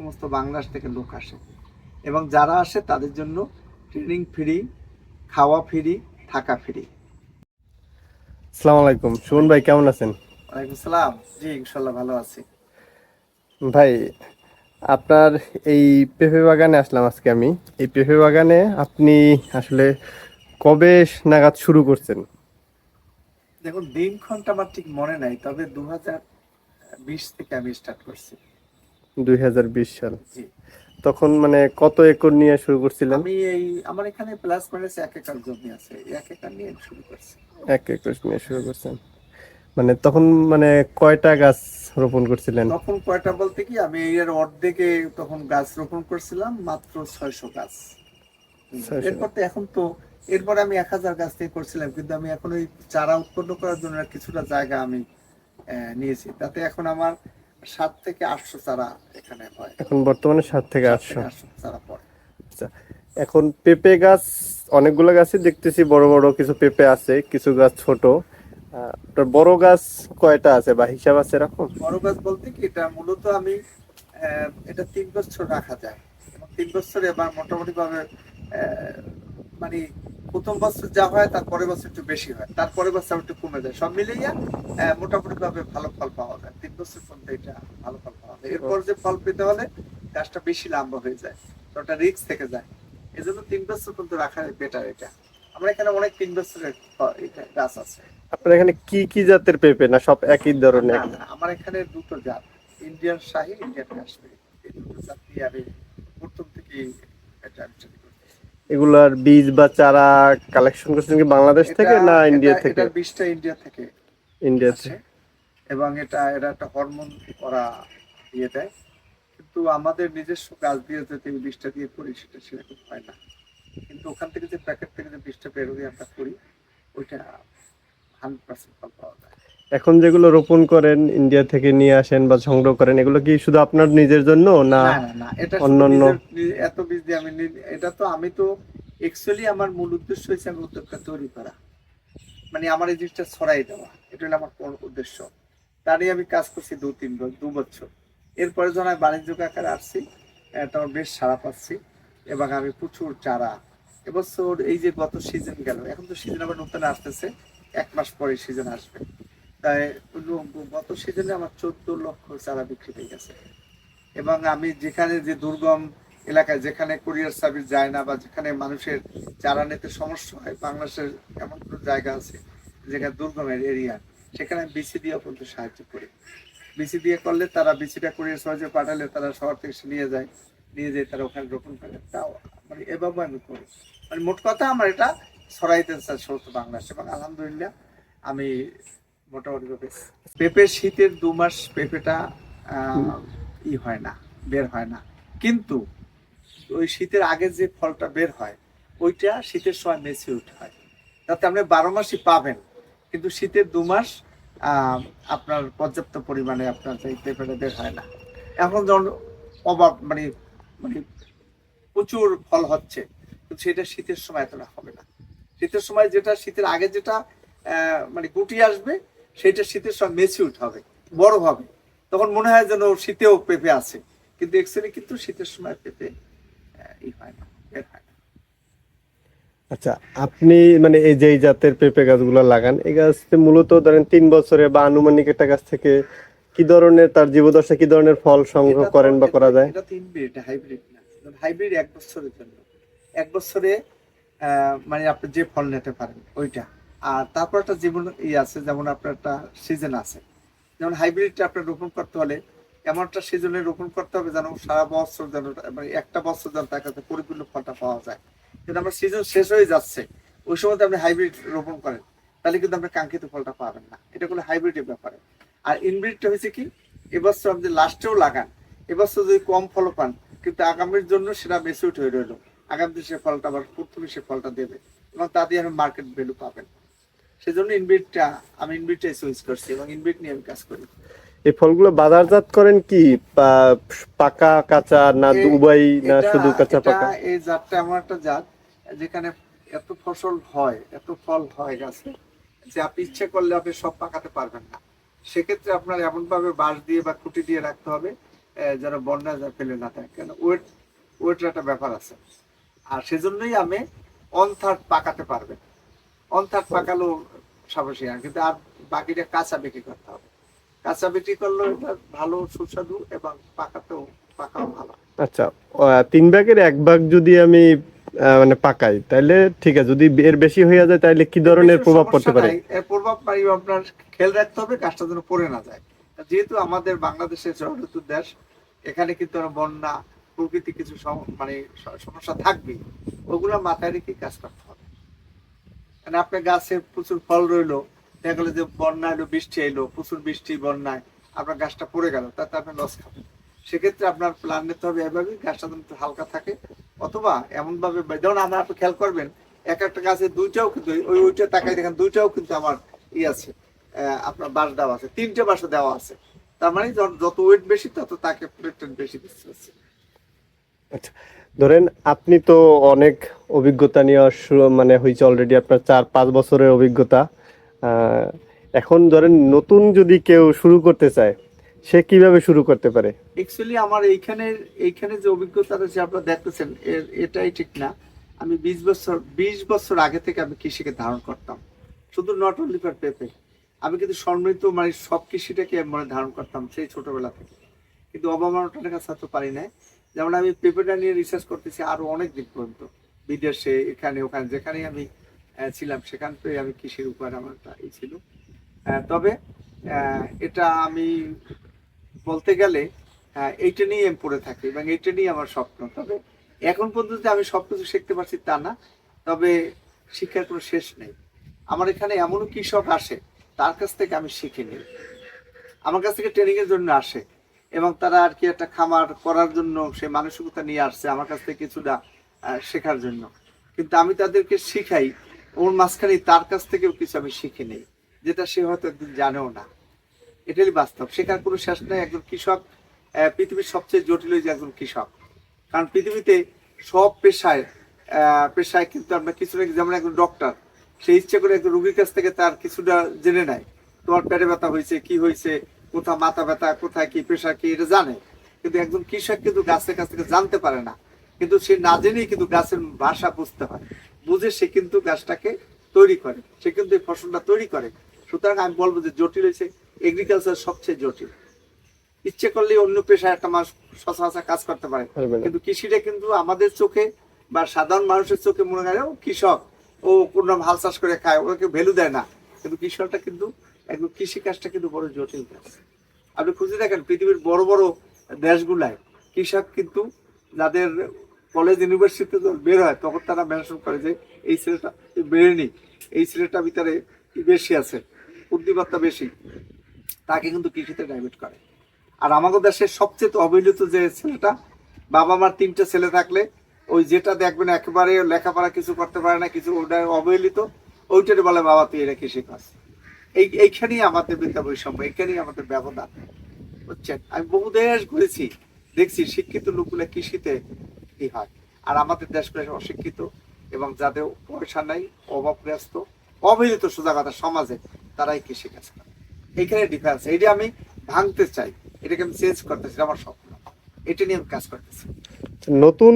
সমস্ত বাংলাদেশ থেকে লোক আসে। এবং যারা আসে তাদের জন্য ট্রেনিং ফ্রি খাওয়া ফ্রি থাকা ফ্রি আসসালামু আলাইকুম। সুমন ভাই কেমন আছেন? ওয়ালাইকুম সালাম। জি ইনশাল্লাহ ভালো আছি। ভাই আপনার এই পেঁপে বাগানে আসলাম আজকে আমি। এই পেঁপে বাগানে আপনি আসলে কবে নাগাদ শুরু করছেন? দেখুন দিনক্ষণটা আমার ঠিক মনে নাই তবে দু হাজার বিশ থেকে আমি স্টার্ট করছি। দুই সাল। তখন মানে কত একর নিয়ে শুরু করছিলেন? আমি এই আমার এখানে প্লাস মাইনাস এক একর জমি আছে। এক একর নিয়ে শুরু করছি। এক একর নিয়ে শুরু করছেন। মানে তখন মানে কয়টা গাছ রোপণ করছিলেন? তখন কয়টা বলতে কি আমি এর অর্ধেকে তখন গাছ রোপণ করছিলাম মাত্র ছয়শো গাছ। এরপর তো এখন তো এরপরে আমি এক হাজার গাছ থেকে করছিলাম কিন্তু আমি এখন ওই চারা উৎপন্ন করার জন্য কিছুটা জায়গা আমি নিয়েছি। তাতে এখন আমার সাত থেকে আটশো চারা এখানে হয়। এখন বর্তমানে সাত থেকে আটশো। চারা পড়ে। আচ্ছা এখন পেঁপে গাছ অনেকগুলো গাছই দেখতেছি বড় বড় কিছু পেঁপে আছে কিছু গাছ ছোট। আপনার বড় গাছ কয়টা আছে বা হিসাব আছে এরকম? বড় গাছ বলতে কি এটা মূলত আমি এটা তিন বছর রাখা যায়। তিন বছরে এবার মোটামুটি ভাবে মানে প্রথম বছর যা হয় তার পরের বছর একটু বেশি হয়। তার পরের বছর একটু কমে যায়। সব মিলিয়ে মোটামুটি ভাবে ভালো ফল পাওয়া যায়। তিন বছর পর্যন্ত এটা ভালো ফল পাওয়া যায়। এরপর যে ফল পেতে হলে গাছটা বেশি লম্বা হয়ে যায়। তো ওটা রিস্ক থেকে যায়। এজন্য তিন বছর পর্যন্ত রাখা বেটার এটা। আমরা এখানে অনেক তিন বছরের গাছ আছে। আপনার এখানে কি কি জাতের পেঁপে না সব একই ধরনের? আমার এখানে দুটো জাত। Indian Shahi Indian Kashmiri. এই দুটো জাত আমি প্রথম থেকে এটা। এগুলার বীজ বা চারা কালেকশন করছেন কি বাংলাদেশ থেকে না ইন্ডিয়া থেকে? এটার বীজটা ইন্ডিয়া থেকে ইন্ডিয়া থেকে। এবং এটা এটা একটা হরমোন করা দিয়ে দেয়। কিন্তু আমাদের নিজস্ব গাছ দিয়ে যদি এই বীজটা দিয়ে করি সেটা সেরকম হয় না। কিন্তু ওখান থেকে যে প্যাকেট থেকে যে বীজটা বেরোয় আমরা করি ওইটা হান্ড্রেড পার্সেন্ট ফল পাওয়া যায়। এখন যেগুলো রোপণ করেন ইন্ডিয়া থেকে নিয়ে আসেন বা সংগ্রহ করেন এগুলো কি শুধু আপনার নিজের জন্য না অন্যান্য- এত বীজ দিয়ে আমি এটা তো আমি তো অ্যাকচুয়ালি আমার মূল উদ্দেশ্য হচ্ছে আমি উদ্যোগটা তৈরি করা। মানে আমার এই জিনিসটা ছড়াই দেওয়া এটা হলো আমার উদ্দেশ্য। তারই আমি কাজ করছি দু তিন বছর দু বছর। এরপরে যখন আমি বাণিজ্য আকারে আসছি তখন বেশ সারা পাচ্ছি এবং আমি প্রচুর চারা এবছর এই যে গত সিজন গেল এখন তো সিজন আবার নতুন আসতেছে এক মাস পরে সিজন আসবে। তাই গত সিজনে আমার চোদ্দ লক্ষ চারা বিক্রি হয়ে গেছে। এবং আমি যেখানে যে দুর্গম এলাকায়, যেখানে কুরিয়ার সার্ভিস যায় না বা যেখানে মানুষের চারা নিতে সমস্যা হয়, বাংলাদেশের এমন কোনো জায়গা আছে যেখানে দুর্গমের এরিয়া সেখানে আমি বিসি দিয়ে পর্যন্ত সাহায্য করি। বিসি দিয়ে করলে তারা বিসিটা কুরিয়ার সার্ভিসে পাঠালে তারা শহর থেকে নিয়ে যায়, নিয়ে যেয়ে তারা ওখানে রোপণ করে। তাও মানে এভাবে আমি করি। মানে মোট কথা আমার এটা ছড়াইতে চাই সমস্ত বাংলাদেশ। এবং আলহামদুলিল্লাহ আমি মোটামুটি ভাবে। পেঁপে শীতের দু মাস পেঁপেটা ই হয় না, বের হয় না। কিন্তু ওই শীতের আগে যে ফলটা বের হয়, ওইটা শীতের সময় মেচিউর হয়। তাতে আপনি বারো মাসই পাবেন। কিন্তু শীতের দু মাস আপনার পর্যাপ্ত পরিমাণে আপনার সেই পেঁপেটা বের হয় না। এখন যখন অভাব মানে মানে প্রচুর ফল হচ্ছে কিন্তু সেটা শীতের সময় এতটা হবে না। শীতের সময় যেটা, শীতের আগে যেটা মানে গুটি আসবে সেটা শীতের সময় মেচিউট হবে বড় হবে। তখন মনে হয় যেন শীতেও পেঁপে আছে। কিন্তু এক্সুয়ালি কিন্তু শীতের সময় পেঁপে ই হয় না বের হয় না। আচ্ছা আপনি মানে এই যে জাতের পেঁপে গাছগুলো লাগান এই গাছ মূলত ধরেন তিন বছরে বা আনুমানিক একটা গাছ থেকে কি ধরনের তার জীবদশা কি ধরনের ফল সংগ্রহ করেন বা করা যায়? এটা তো ইনব্রিড হাইব্রিড না। হাইব্রিড এক বছরের জন্য। এক বছরে আহ, মানে আপনি যে ফল নিতে পারেন ওইটা। আর তারপর একটা জীবন ই আছে, যেমন আপনার একটা সিজন আছে। যেমন হাইব্রিডটা আপনার রোপণ করতে হলে এমন একটা সিজনে রোপণ করতে হবে যেন সারা বছর যেন মানে একটা বছর যেন তার কাছে পরিপূর্ণ ফলটা পাওয়া যায়। কিন্তু আমার সিজন শেষ হয়ে যাচ্ছে, ওই সময় আপনি হাইব্রিড রোপণ করেন, তাহলে কিন্তু আপনি কাঙ্ক্ষিত ফলটা পাবেন না। এটা কোনো হাইব্রিডের ব্যাপারে। আর ইনব্রিডটা হয়েছে কি, এবছর আপনি লাস্টেও লাগান, এবছর যদি কম ফল পান, কিন্তু আগামীর জন্য সেটা মেসিউট হয়ে রইল। আগামী সে ফলটা আবার প্রথমে সে ফলটা দেবে এবং তা দিয়ে আপনি মার্কেট ভ্যালু পাবেন। সেজন্য ইনব্রিডটা আমি ইনব্রিডটাই চয়েস করছি এবং ইনব্রিড নিয়ে আমি কাজ করি। এই ফলগুলো বাজারজাত করেন কি? পাকা কাঁচা না দুবাই না শুধু কাঁচা পাকা? এই জাতটা এমন একটা জাত যেখানে এত ফসল হয় এত ফল হয় গাছে যে আপনি ইচ্ছে করলে আপনি সব পাকাতে পারবেন না। সেক্ষেত্রে আপনার এমন ভাবে বাঁশ দিয়ে বা খুঁটি দিয়ে রাখতে হবে যেন বন্যা যা ফেলে না থাকে। কেন? ওয়েট ওয়েটের একটা ব্যাপার আছে। আর সেজন্যই আমি অন থার্ড পাকাতে পারবেন। অন পাকালো সাবাসী কিন্তু আর বাকিটা কাঁচা বিক্রি করতে হবে। কাঁচা বিক্রি করলেও এটা ভালো সুস্বাদু এবং পাকাতেও পাকাও ভালো। আচ্ছা তিন ভাগের এক ভাগ যদি আমি মানে পাকাই তাহলে ঠিক আছে যদি এর বেশি হয়ে যায় তাহলে কি ধরনের প্রভাব পড়তে পারে? এর প্রভাব পাই আপনার খেয়াল রাখতে হবে গাছটা যেন পড়ে না যায়। যেহেতু আমাদের বাংলাদেশের জলঋতুর দেশ এখানে কিন্তু বন্যা প্রকৃতি কিছু মানে সমস্যা থাকবে ওগুলো মাথায় রেখে কাজ করতে হবে। মানে আপনার গাছে প্রচুর ফল রইল, দেখা যে বন্যা এলো, বৃষ্টি এলো, প্রচুর বৃষ্টি, বন্যায় আপনার গাছটা পড়ে গেল, তাতে আপনি লস খাবেন। সেক্ষেত্রে আপনার প্ল্যান নিতে হবে এভাবে, গাছটা যেন হালকা থাকে, অথবা এমন ভাবে যেমন আমরা আপনি খেয়াল করবেন, এক একটা গাছে দুইটাও কিন্তু, ওই ওইটা তাকাই দেখেন, দুইটাও কিন্তু আমার ই আছে আপনার বাঁশ দেওয়া আছে, তিনটে বাঁশ দেওয়া আছে। তার মানে যত ওয়েট বেশি, তত তাকে প্লেটেন বেশি দিচ্ছে। হচ্ছে। ধরেন আপনি তো অনেক অভিজ্ঞতা নিয়ে মানে হয়েছে অলরেডি আপনার চার, পাঁচ বছরের অভিজ্ঞতা। এখন ধরেন নতুন যদি কেউ শুরু করতে চায়, সে কীভাবে শুরু করতে পারে? অ্যাকচুয়ালি আমার এইখানে এইখানে যে অভিজ্ঞতাটা যে আপনারা দেখতেছেন এটাই ঠিক না। আমি বিশ বছর বিশ বছর আগে থেকে আমি কৃষিকে ধারণ করতাম। শুধু নট অনলি ফর পেঁপে, আমি কিন্তু সমৃদ্ধ মানে সব কৃষিটাকে মনে ধারণ করতাম সেই ছোটবেলা থেকে। কিন্তু অবমাননার কাছে তো পারি না যেমন আমি পেঁপেটা নিয়ে রিসার্চ করতেছি আরও অনেক দিন পর্যন্ত। বিদেশে, এখানে, ওখানে, যেখানেই আমি ছিলাম, সেখান থেকে আমি কৃষির উপর আমার একটা ই ছিল। তবে এটা আমি বলতে গেলে এইটা নিয়ে আমি পড়ে থাকি এবং এইটা নিয়ে আমার স্বপ্ন। তবে এখন পর্যন্ত আমি সব কিছু শিখতে পারছি তা না। তবে শিক্ষার কোনো শেষ নেই। আমার এখানে এমনও কৃষক আসে, তার কাছ থেকে আমি শিখে নিই। আমার কাছ থেকে ট্রেনিংয়ের জন্য আসে। এবং তারা আর কি একটা খামার করার জন্য সে মানসিকতা নিয়ে আসছে আমার কাছ থেকে কিছুটা শেখার জন্য। কিন্তু আমি তাদেরকে শিখাই, ওর মাঝখানে তার কাছ থেকেও কিছু আমি শিখে নেই, যেটা সে হয়তো একদিন জানেও না। এটাই বাস্তব, শেখার কোনো শেষ নাই। একজন কৃষক পৃথিবীর সবচেয়ে জটিল হয়েছে একজন কৃষক। কারণ পৃথিবীতে সব পেশায় পেশায় কিন্তু আমরা কিছু না যেমন একজন ডক্টর সে ইচ্ছে করে একজন রুগীর কাছ থেকে তার কিছুটা জেনে নেয়। তোমার পেটে ব্যথা হয়েছে, কি হয়েছে কোথাও মাথা ব্যথা কোথায় কি পেশা কি এটা জানে। কিন্তু একজন কৃষক কিন্তু গাছের কাছ থেকে জানতে পারে না। কিন্তু সে না জেনেই কিন্তু গাছের ভাষা বুঝতে হয় বুঝে সে কিন্তু গাছটাকে তৈরি করে। সে কিন্তু এই ফসলটা তৈরি করে। সুতরাং আমি বলব যে জটিল হয়েছে। এগ্রিকালচার সবচেয়ে জটিল। ইচ্ছে করলে অন্য পেশায় একটা মানুষ সচরাচর কাজ করতে পারে। কিন্তু কৃষিটা কিন্তু আমাদের চোখে বা সাধারণ মানুষের চোখে মনে হয় ও কৃষক ও কোন হাল চাষ করে খায় ওকে ভ্যালু দেয় না। কিন্তু কৃষকটা কিন্তু একদম কৃষি কাজটা কিন্তু বড় জটিল কাজ। আপনি খুঁজে দেখেন, পৃথিবীর বড় বড় দেশগুলায় কৃষক কিন্তু যাদের কলেজ ইউনিভার্সিটি বের হয়, তখন তারা মেনশন করে যে এই ছেলেটা বেরেনি এই ছেলেটা ভিতরে বেশি আছে বুদ্ধিমত্তা বেশি। তাকে কিন্তু কৃষিতে ডাইভার্ট করে। আর আমাদের দেশের সবচেয়ে অবহেলিত যে ছেলেটা বাবা মার তিনটে ছেলে থাকলে ওই যেটা দেখবেন একেবারে লেখাপড়া কিছু করতে পারে না, কিছু ওটা অবহেলিত ওইটারে বলে, বাবা, তুই এটা কৃষি কাজ। এই, এইখানেই আমাদের বিদ্যা বৈষম্য, এইখানেই আমাদের ব্যবধান, বুঝছেন? আমি বহু দেশ ঘুরেছি, দেখছি শিক্ষিত লোকগুলো কৃষিতে কি হয়। আর আমাদের দেশগুলো অশিক্ষিত এবং যাদের পয়সা নাই, অভাবগ্রস্ত, অবহেলিত সোজা কথা সমাজে, তারাই কৃষি কাজ করে। এইখানে ডিফারেন্স এইটা আমি ভাঙতে চাই, এটাকে আমি চেঞ্জ করতেছি এটা আমার স্বপ্ন। এটা নিয়ে আমি কাজ করতেছি। নতুন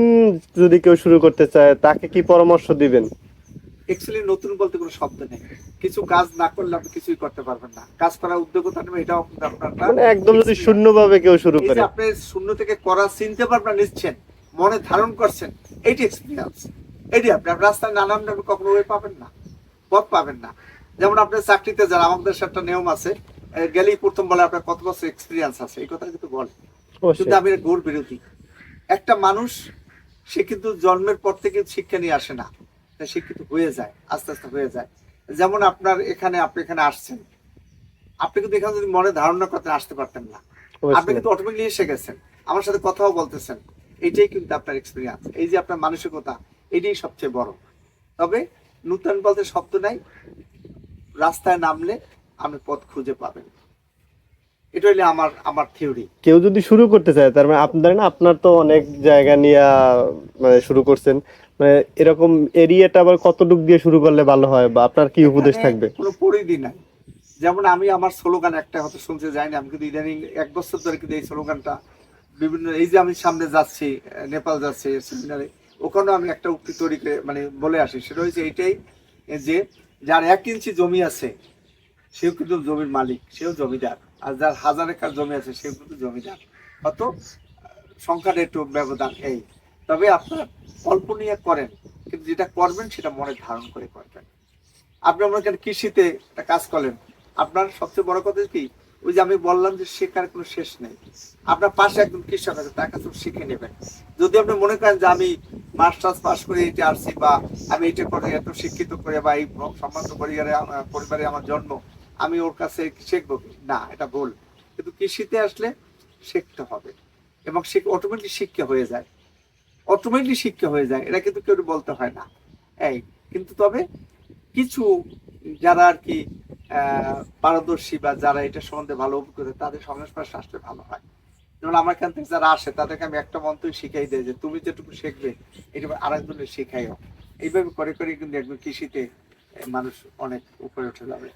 যদি কেউ শুরু করতে চায়, তাকে কি পরামর্শ দিবেন? অ্যাকচুয়ালি নতুন বলতে কোনো শব্দ নেই। কিছু কাজ না করলে আপনি কিছুই করতে পারবেন না। কাজ করার উদ্যোগতা নেবে এটাও কিন্তু আপনার মানে একদম যদি। শূন্যভাবে কেউ শুরু করে। আপনি শূন্য থেকে করা চিনতে পারবেন নিচ্ছেন মনে ধারণ করছেন এইটি এক্সপিরিয়েন্স এটি আপনি আপনার রাস্তায় নানান আপনি কখনো ওয়ে পাবেন না পথ পাবেন না। যেমন আপনার চাকরিতে যারা আমাদের একটা নিয়ম আছে গেলেই প্রথম বলে আপনার কত বছর এক্সপিরিয়েন্স আছে এই কথা কিন্তু বলে। কিন্তু আমি গোর বিরোধী একটা মানুষ সে কিন্তু জন্মের পর থেকে শিক্ষা নিয়ে আসে না। শিক্ষিত হয়ে যায় আস্তে আস্তে হয়ে যায়। যেমন আপনার এখানে আপনি এখানে আসছেন। আপনি কিন্তু এখানে যদি মনে ধারণা করতে আসতে পারতেন না। আপনি কিন্তু অটোমেটিকলি এসে গেছেন। আমার সাথে কথাও বলতেছেন। এইটাই কিন্তু আপনার এক্সপিরিয়েন্স এই যে আপনার মানসিকতা এটাই সবচেয়ে বড়। তবে নূতন বলতে শব্দ নাই। রাস্তায় নামলে আপনি পথ খুঁজে পাবেন। এটা হইলে আমার আমার থিওরি কেউ যদি শুরু করতে চায় তার মানে আপনার না আপনার তো অনেক জায়গা নিয়ে মানে শুরু করছেন। মানে এরকম এরিয়াটা আবার কতটুক দিয়ে শুরু করলে ভালো হয় বা আপনার কি উপদেশ থাকবে? কোনো পরিধি নাই। যেমন আমি আমার স্লোগান একটা হয়তো শুনতে যাইনি আমি কিন্তু ইদানিং এক বছর ধরে কিন্তু এই স্লোগানটা বিভিন্ন এই যে আমি সামনে যাচ্ছি নেপাল যাচ্ছি সেমিনারে ওখানেও আমি একটা উক্তি তৈরি করে মানে বলে আসি সেটা হচ্ছে এইটাই যে যার এক ইঞ্চি জমি আছে সেও কিন্তু জমির মালিক সেও জমিদার। আর যার হাজার একর জমি আছে সেও কিন্তু জমিদার। হয়তো আহ, সংখ্যাটা একটু ব্যবধান এই। তবে আপনার অল্প নিয়ে করেন, কিন্তু যেটা করবেন সেটা মনে ধারণ করে করবেন। আপনি মনে করেন কৃষিতে একটা কাজ করলেন, আপনার সবচেয়ে বড় কথা কি? ওই যে আমি বললাম যে শেখার কোনো শেষ নেই। আপনার পাশে একজন কৃষক আছে, তার কাছে শিখে নেবেন। যদি আপনি মনে করেন যে আমি মাস্টার্স পাস করে এটা আসছি বা আমি এটা করে এত শিক্ষিত করে বা এই সম্বন্ধ পরিবারে পরিবারে আমার জন্ম, আমি ওর কাছে শিখব? না, এটা ভুল। কিন্তু কৃষিতে আসলে শিখতে হবে এবং সে অটোমেটিক শিক্ষা হয়ে যায়। অটোমেটিক শিক্ষা হয়ে যায়। এটা কিন্তু কেউ বলতে হয় না। এই কিন্তু তবে কিছু যারা আর কি পারদর্শী বা যারা এটা সম্বন্ধে ভালো অভিজ্ঞতা তাদের সংস্পর্শে আসলে ভালো হয়। যেমন আমার এখান থেকে যারা আসে তাদেরকে আমি একটা মন্ত্রই শিখাই দেয় যে তুমি যেটুকু শিখবে এটা আরেকজনের শেখাইও। এইভাবে করে করে কিন্তু একদম কৃষিতে মানুষ অনেক উপরে উঠে যাবে।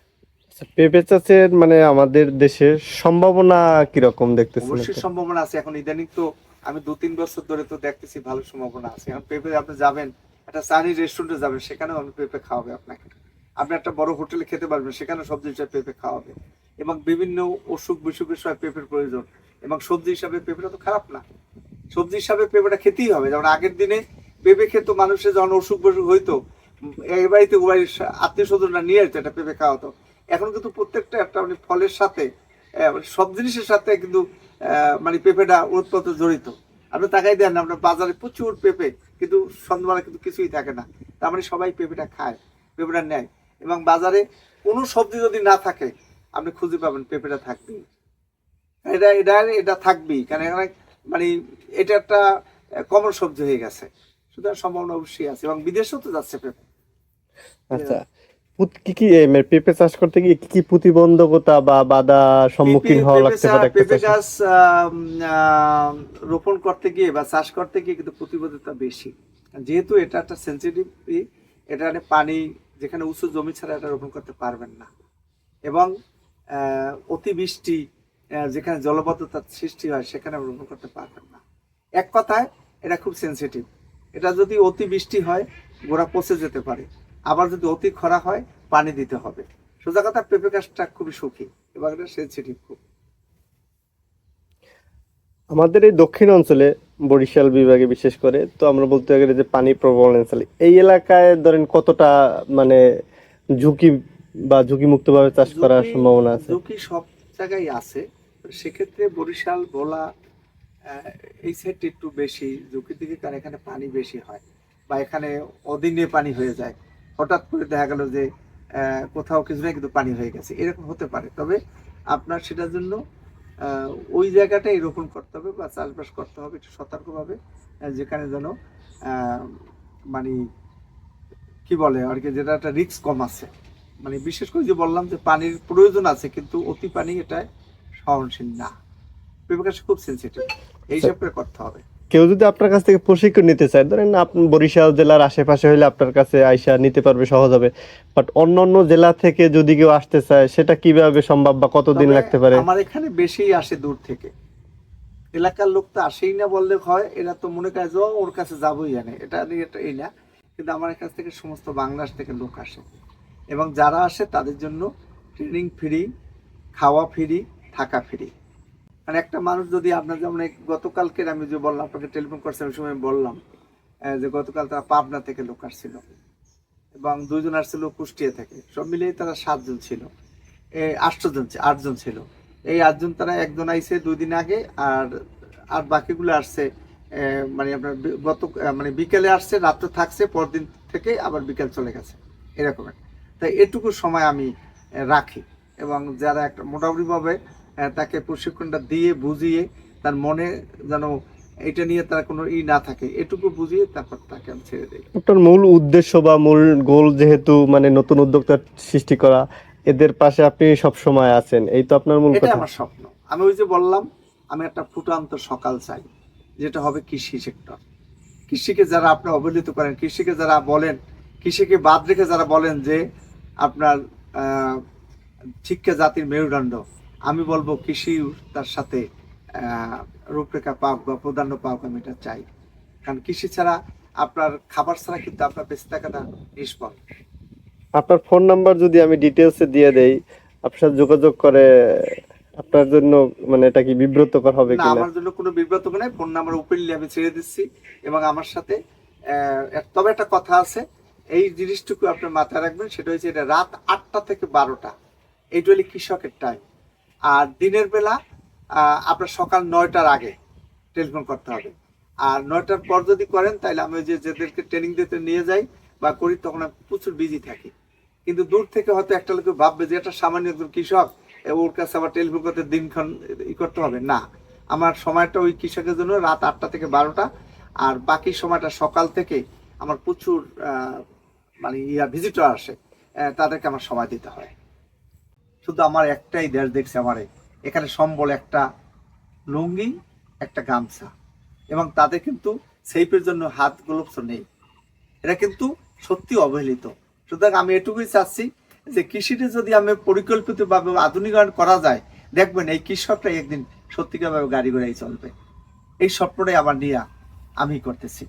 আচ্ছা, পেঁপে চাষের মানে আমাদের দেশে সম্ভাবনা কীরকম দেখতেছেন অবশ্যই সম্ভাবনা আছে। এখন ইদানিং তো আমি দু তিন বছর ধরে তো দেখতেছি ভালো সম্ভাবনা আছে। এখন পেঁপে আপনি যাবেন, একটা চাইনিজ রেস্টুরেন্টে যাবেন, সেখানেও আমি পেঁপে খাওয়াবে আপনাকে। আপনি একটা বড় হোটেলে খেতে পারবেন সেখানে সবজি হিসাবে পেঁপে খাওয়াবে। এবং বিভিন্ন অসুখ বিসুখের সময় পেঁপের প্রয়োজন। এবং সবজি হিসাবে পেঁপেটা তো খারাপ না। সবজি হিসাবে পেঁপেটা খেতেই হবে। যেমন আগের দিনে পেঁপে খেত মানুষের যখন অসুখ বসুখ হইতো, এই বাড়িতে ও বাড়ির আত্মীয় স্বজনরা নিয়ে আসতো, একটা পেঁপে খাওয়াতো। এখন কিন্তু প্রত্যেকটা, একটা মানে ফলের সাথে সব জিনিসের সাথে কিন্তু মানে পেঁপেটা উৎপত্ত জড়িত। আপনি তাকাই দেন, আপনার বাজারে প্রচুর পেঁপে, কিন্তু সন্ধ্যাবেলা কিন্তু কিছুই থাকে না। তার মানে সবাই পেঁপেটা খায়, পেঁপেটা নেয়। এবং বাজারে কোনো সবজি যদি না থাকে, আপনি খুঁজে পাবেন পেঁপেটা থাকবেই। এটা এটা এটা থাকবেই, কারণ এখানে মানে এটা একটা কমন সবজি হয়ে গেছে। সুতরাং সম্ভাবনা অবশ্যই আছে, এবং বিদেশেও তো যাচ্ছে পেঁপে। আচ্ছা। কি কি পেঁপে চাষ করতে গিয়ে কি কি প্রতিবন্ধকতা বা বাধা সম্মুখীন হওয়া লাগতে পারে পেঁপে চাষে? গাছ রোপণ করতে গিয়ে বা চাষ করতে গিয়ে কিন্তু প্রতিবদ্ধতা বেশি। যেহেতু এটা একটা সেন্সিটিভ এটা মানে পানি যেখানে উঁচু জমি ছাড়া এটা রোপণ করতে পারবেন না। এবং অতিবৃষ্টি যেখানে জলবদ্ধতার সৃষ্টি হয় সেখানে রোপণ করতে পারবেন না। এক কথায় এটা খুব সেন্সিটিভ এটা যদি অতিবৃষ্টি হয় গোড়া পচে যেতে পারে। আবার যদি অতি খরা হয় পানি দিতে হবে। সোজা কথা পেঁপে গাছটা খুবই সুখী এবং এটা সেন্সিটিভ খুব। আমাদের এই দক্ষিণ অঞ্চলে বরিশাল বিভাগে বিশেষ করে তো আমরা বলতে গেলে যে পানি প্রবল অঞ্চল। এই এলাকায় ধরেন কতটা মানে ঝুঁকি বা ঝুঁকিমুক্ত ভাবে চাষ করার সম্ভাবনা আছে? ঝুঁকি সব জায়গায় আছে সেক্ষেত্রে বরিশাল ভোলা আহ, এই সাইডটা একটু বেশি। ঝুঁকির দিকে কারণ এখানে পানি বেশি হয় বা এখানে অদিনে পানি হয়ে যায়। হঠাৎ করে দেখা গেল যে কোথাও কিছু না কিন্তু পানি হয়ে গেছে। এরকম হতে পারে। তবে আপনার সেটার জন্য ওই জায়গাটাই রোপণ করতে হবে বা চাষবাস করতে হবে একটু সতর্কভাবে যেখানে যেন মানে কি বলে আর কি যেটা একটা রিস্ক কম আছে। মানে বিশেষ করে যে বললাম যে পানির প্রয়োজন আছে কিন্তু অতি পানি এটা সহনশীল না। গাছ খুব সেন্সিটিভ এই হিসাব করে করতে হবে। কেউ যদি আপনার কাছ থেকে প্রশিক্ষণ নিতে চায় ধরেন আপনি বরিশাল জেলার আশেপাশে হলে আপনার কাছে আইসা নিতে পারবে সহজ হবে। বাট অন্য অন্য জেলা থেকে যদি কেউ আসতে চায় সেটা কীভাবে সম্ভব বা কতদিন লাগতে পারে? আমার এখানে বেশি আসে দূর থেকে। এলাকার লোক তো আসেই না বললে হয় এরা তো মনে করে যে ও, ওর কাছে যাবোই জানে এটা নিয়ে এটা এই না। কিন্তু আমার কাছ থেকে সমস্ত বাংলাদেশ থেকে লোক আসে। এবং যারা আসে তাদের জন্য ট্রেনিং ফ্রি খাওয়া ফ্রি থাকা ফ্রি মানে একটা মানুষ যদি আপনার যেমন গতকালকের আমি যে বললাম, আপনাকে টেলিফোন করছে ওই সময় বললাম যে গতকাল তারা পাবনা থেকে লোক আসছিল এবং দুইজন আসছিল কুষ্টিয়া থেকে। সব মিলিয়ে তারা সাতজন ছিল। এই আটজন আটজন ছিল। এই আটজন তারা একজন আইছে দুই দিন আগে আর আর বাকিগুলো আসছে মানে আপনার গত মানে বিকেলে আসছে, রাত্রে থাকছে, পরদিন থেকে আবার বিকেল চলে গেছে। এরকম তাই এটুকু সময় আমি রাখি এবং যারা একটা মোটামুটিভাবে তাকে প্রশিক্ষণটা দিয়ে বুঝিয়ে তার মনে যেন এটা নিয়ে তার কোনো ই না থাকে এটুকু বুঝিয়ে তারপর তাকে আমি ছেড়ে দিই আপনার মূল উদ্দেশ্য বা মূল গোল যেহেতু মানে নতুন উদ্যোক্তা সৃষ্টি করা এদের পাশে আপনি সব সময় আছেন এই তো আপনার মূল এটা কথা। আমার স্বপ্ন। আমি ওই যে বললাম আমি একটা ফুটান্ত সকাল চাই যেটা হবে কৃষি সেক্টর। কৃষিকে যারা আপনি অবহেলিত করেন কৃষিকে যারা বলেন কৃষিকে বাদ রেখে যারা বলেন যে আপনার আহ, শিক্ষা জাতির মেরুদণ্ড আমি বলব কৃষি তার সাথে রূপরেখা পাক বা প্রাধান্য পাক আমি এটা চাই। কারণ কৃষি ছাড়া আপনার খাবার ছাড়া কিন্তু আপনার বেঁচে থাকাটা নিষ্ফল। আপনার ফোন নাম্বার যদি আমি ডিটেলসে দিয়ে দেই আপনার যোগাযোগ করে আপনার জন্য মানে এটা কি বিব্রতকর হবে কিনা? আমার জন্য কোনো বিব্রত নাই। ফোন নাম্বার ওপেনলি আমি ছেড়ে দিচ্ছি এবং আমার সাথে তবে একটা কথা আছে এই জিনিসটুকু আপনি মাথায় রাখবেন সেটা হচ্ছে এটা রাত আটটা থেকে বারোটা। এইটা হলে কৃষকের টাইম আর দিনের বেলা আপনার সকাল নয়টার আগে টেলিফোন করতে হবে। আর নয়টার পর যদি করেন, তাহলে আমি যে যাদেরকে ট্রেনিং দিতে নিয়ে যাই বা করি, তখন আমি প্রচুর বিজি থাকি। কিন্তু দূর থেকে হয়তো একটা লোকে ভাববে যে, এটা সামান্য একজন কৃষক ওর কাছে আবার টেলিফোন করতে দিনক্ষণ ই করতে হবে। না, আমার সময়টা ওই কৃষকের জন্য রাত আটটা থেকে বারোটা। আর বাকি সময়টা সকাল থেকে আমার প্রচুর মানে ইয়া ভিজিটর আসে তাদেরকে আমার সময় দিতে হয়। শুধু আমার একটাই দেশ দেখছে আমারে। এখানে সম্বল একটা লুঙ্গি, একটা গামছা। এবং তাদের কিন্তু সেইফের জন্য হাত গ্লোভস নেই। এটা কিন্তু সত্যি অবহেলিত। সুতরাং আমি এটুকুই চাচ্ছি যে কৃষিতে যদি আমি পরিকল্পিতভাবে আধুনিকায়ন করা যায়, দেখবেন এই কৃষকরা একদিন সত্যিকারভাবে গাড়ি ঘোড়াই চলবে। এই স্বপ্নটাই আমার নিয়ে আমি করতেছি।